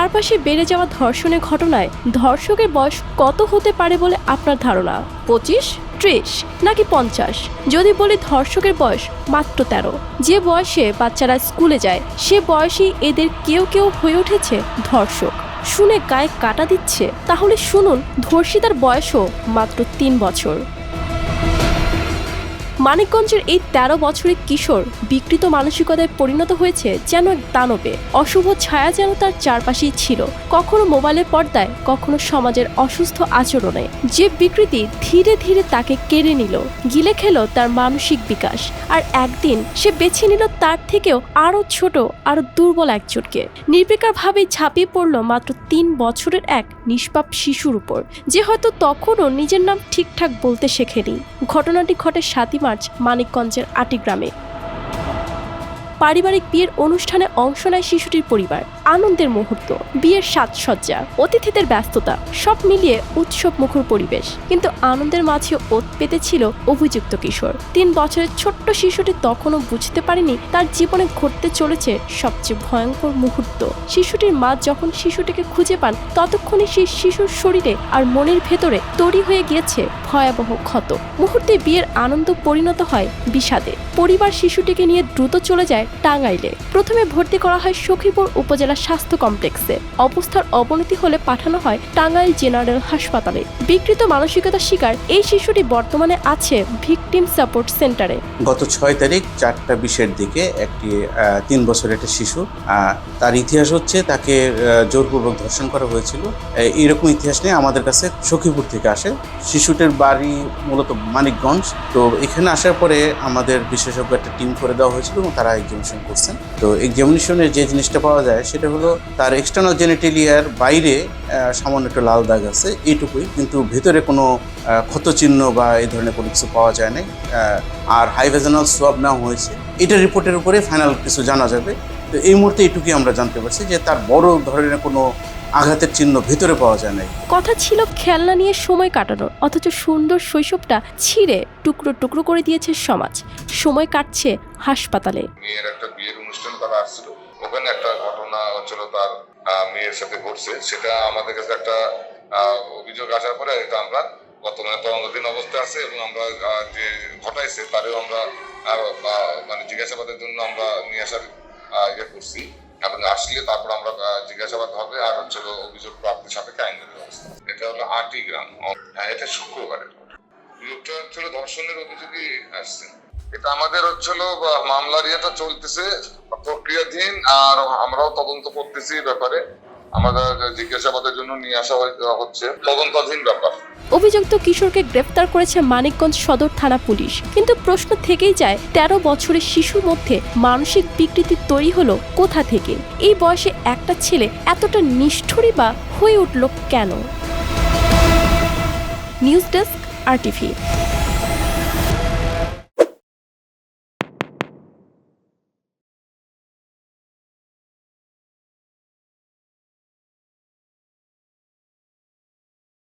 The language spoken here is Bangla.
চারপাশে বেড়ে যাওয়া ধর্ষণের ঘটনায় ধর্ষকের বয়স কত হতে পারে বলে আপনার ধারণা? পঁচিশ, ত্রিশ, নাকি পঞ্চাশ? যদি বলি ধর্ষকের বয়স মাত্র তেরো। যে বয়সে বাচ্চারা স্কুলে যায়, সে বয়সেই এদের কেউ কেউ হয়ে উঠেছে ধর্ষক। শুনে গায়ে কাটা দিচ্ছে? তাহলে শুনুন, ধর্ষিতার বয়সও মাত্র তিন বছর। মানিকগঞ্জের এই তেরো বছরের কিশোর বিকৃত মানসিকতায় পরিণত হয়েছে যেন এক দানবে। অশুভ ছায়া যেন তার চারপাশেই ছিল। কখনো মোবাইলের পর্দায়, কখনো সমাজের অসুস্থ আচরণে। যে বিকৃতি ধীরে ধীরে তাকে কেড়ে নিল। গিলে খেল তার মানসিক বিকাশ। আর একদিন সে বেছে নিল তার থেকেও আরও ছোট আরও দুর্বল একজনকে। নির্বিকারভাবেই ঝাঁপিয়ে পড়ল মাত্র তিন বছরের এক নিষ্পাপ শিশুর উপর। যে হয়তো তখনও নিজের নাম ঠিকঠাক বলতে শেখেনি। ঘটনাটি ঘটে সাতই মার্চ মানিকগঞ্জের আটিগ্রামে পারিবারিক বিয়ের অনুষ্ঠানে অংশ নেয় শিশুটির পরিবার। আনন্দের মুহূর্ত, বিয়ের সাজসজ্জা, অতিথিদের ব্যস্ততা, সব মিলিয়ে উৎসব মুখর পরিবেশ। কিন্তু আনন্দের মাঝে ওত পেতে ছিল অভিযুক্ত কিশোর। তিন বছরের ছোট্ট শিশুটি তখনও বুঝতে পারেনি তার জীবনে ঘটতে চলেছে সবচেয়ে ভয়ঙ্কর মুহূর্ত। শিশুটির মা যখন শিশুটিকে খুঁজে পান, ততক্ষণে সেই শিশুর শরীরে আর মনের ভেতরে তৈরি হয়ে গিয়েছে ভয়াবহ ক্ষত। মুহূর্তে বিয়ের আনন্দ পরিণত হয় বিষাদে। পরিবার শিশুটিকে নিয়ে দ্রুত চলে যায় টাঙ্গাইলে। প্রথমে ভর্তি করা হয় সখীপুর উপজেলা স্বাস্থ্য কমপ্লেক্সে। অবস্থার অবনতি হলে পাঠানো হয় টাঙ্গাইল জেনারেল হাসপাতালে। বিকৃত মানসিকতার শিকার এই শিশুটি বর্তমানে আছে ভিকটিম সাপোর্ট সেন্টারে। গত ছয় তারিখ চারটা বিশের দিকে একটি তিন বছরের একটা শিশু তার ইতিহাস হচ্ছে তাকে জোরপূর্বক ধর্ষণ করা হয়েছিল। এইরকম ইতিহাস নিয়ে আমাদের কাছে সখীপুর থেকে আসে। শিশুটির বাড়ি মূলত মানিকগঞ্জ। তো এখানে আসার পরে আমাদের বিশেষজ্ঞ একটা টিম করে দেওয়া হয়েছিল এবং তারা এক্সামিনেশন করছেন। তো এক্সামিনেশনে যে জিনিসটা পাওয়া যায়, সেটা হলো তার এক্সটার্নাল জেনেটেলিয়ার বাইরে সামান্য একটা লাল দাগ আছে, এইটুকুই। কিন্তু ভেতরে কোনো ক্ষতচিহ্ন বা এই ধরনের কোনো কিছু পাওয়া যায় নাই। আর হাই ভেজনাল সোয়াব নেওয়া হয়েছে। এটা রিপোর্টের উপরে ফাইনাল কিছু জানা যাবে। তো এই মুহূর্তে এটুকুই আমরা জানতে পারছি যে তার বড় ধরনের কোনো আঘাতের চিহ্ন ভেতরে পাওয়া যায় নাই। কথা ছিল খেলনা নিয়ে সময় কাটানোর অথচ সুন্দর শৈশবটা ছিঁড়ে টুকরো টুকরো করে দিয়েছে সমাজ। সময় কাটছে হাসপাতালে। মেয়ের একটা বিয়ের অনুষ্ঠান করা আসছিল। ওখানে একটা ঘটনা হচ্ছিল তার মেয়ের সাথে ঘটছে। সেটা আমাদের কাছে একটা আহ, অভিযোগ আসার পরে এটা আমরা বর্তমানে তদন্তাধীন অবস্থায় আছে এবং আমরা যে ঘটাইছে তারেও আমরা মানে জিজ্ঞাসাবাদের জন্য আমরা নিয়ে আসার ইয়ে করছি। এবং আসলে তারপর আমরা জিজ্ঞাসাবাদ হবে আর হচ্ছে অভিযোগ প্রাপ্তির সাপেক্ষে এটা হলো আটি গ্রাম। হ্যাঁ এটা শুক্রবারের লোকটা হচ্ছিল ধর্ষণের অভিযোগই আসছে। এটা আমাদের হচ্ছিল মামলার ইয়েটা চলতেছে প্রক্রিয়াধীন, আর আমরাও তদন্ত করতেছি ব্যাপারে। আমাদের জিজ্ঞাসাবাদের জন্য নিয়ে আসা হচ্ছে। তদন্তাধীন ব্যাপার। অভিযুক্ত কিশোরকে গ্রেফতার করেছে মানিকগঞ্জ সদর থানা পুলিশ। কিন্তু প্রশ্ন থেকেই যায়, তেরো বছরের শিশুর মধ্যে মানসিক বিকৃতি তৈরি হলো কোথা থেকে? এই বয়সে একটা ছেলে এতটা নিষ্ঠুরই বা হয়ে উঠল কেন? নিউজ ডেস্ক, আর টিভি